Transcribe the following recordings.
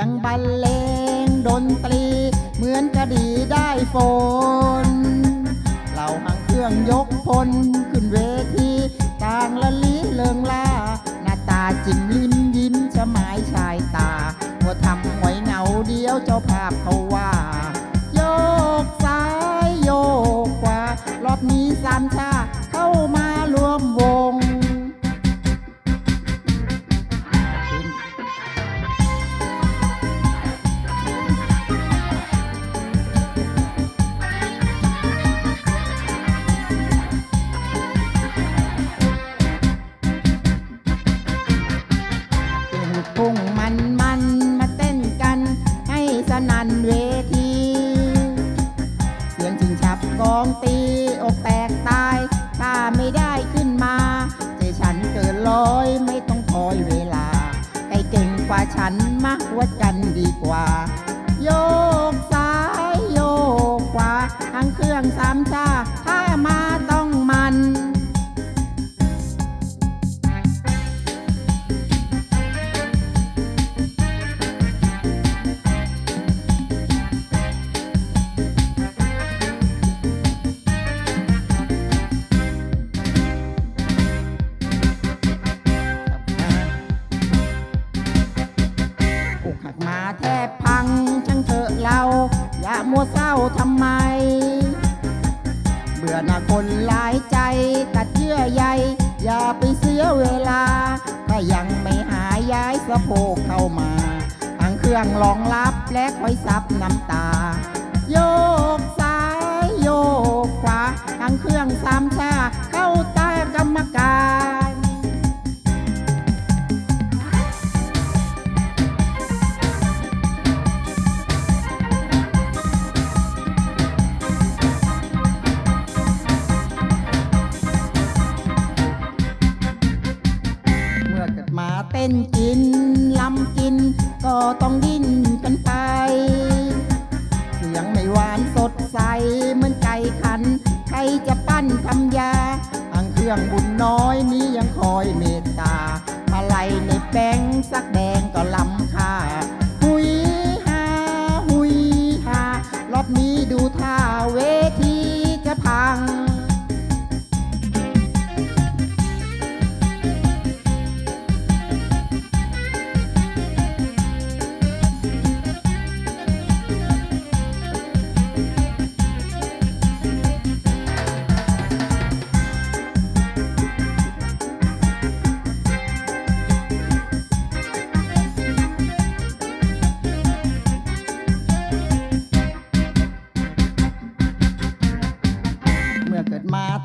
ยงบรรเลงดนตรี เหมือนกระดีได้ฝนเราหางเครื่องยกพลขึ้นเวที ต่างละลิเลิงลาหน้าตาจริงลิ้ม เต้นกุ้งมันมันมาเต้นกัน ให้สนันเวที เสียงชิงฉับกองตีอกแตกตาย ถ้าไม่ได้ขึ้นมาใจฉันเกินร้อยไม่ต้องคอยเวลาใครเก่งกว่าฉันมาวัดกันดีกว่า โยกซ้ายโยกขวาทางเครื่องสามชาถ้ามา แทบพังช่างเถอะเรา อย่ามัวเศร้าทำไม เบื่อหน้าคนหลายใจ ตัดเยื่อใยอย่าไปเสียเวลา ถ้ายังไม่หายย้ายสะโพกเข้ามาทางเครื่องรองรับและคอยซับน้ำตา โยกซ้ายโยกขวาทางเครื่องสามชาเข้าใต้กรรมการ เป็นกินลำกิน ก็ต้องดิ้นกันไป เสียงไม่หวานสดใสเหมือนไก่ขัน ใครจะปั้นทำยาทางเครื่องบุ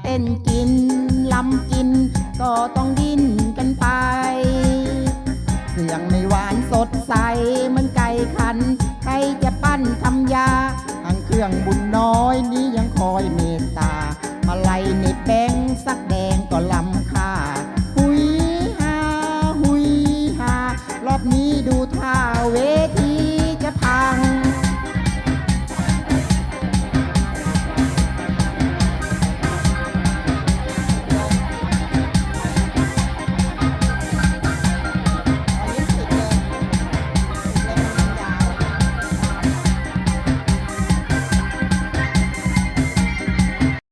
เต้นกินลำกิน ก็ต้องดิ้นกันไป เสียงไม่หวานสดใสเหมือนไก่ขัน ใครจะปั้นทำยาทางเครื่องบุญน้อยนี้ยังคอยเมตตา มาไล่ในแป้งสักแดงก็ลำค่าหุยฮาหุยฮารอบนี้ดูท่า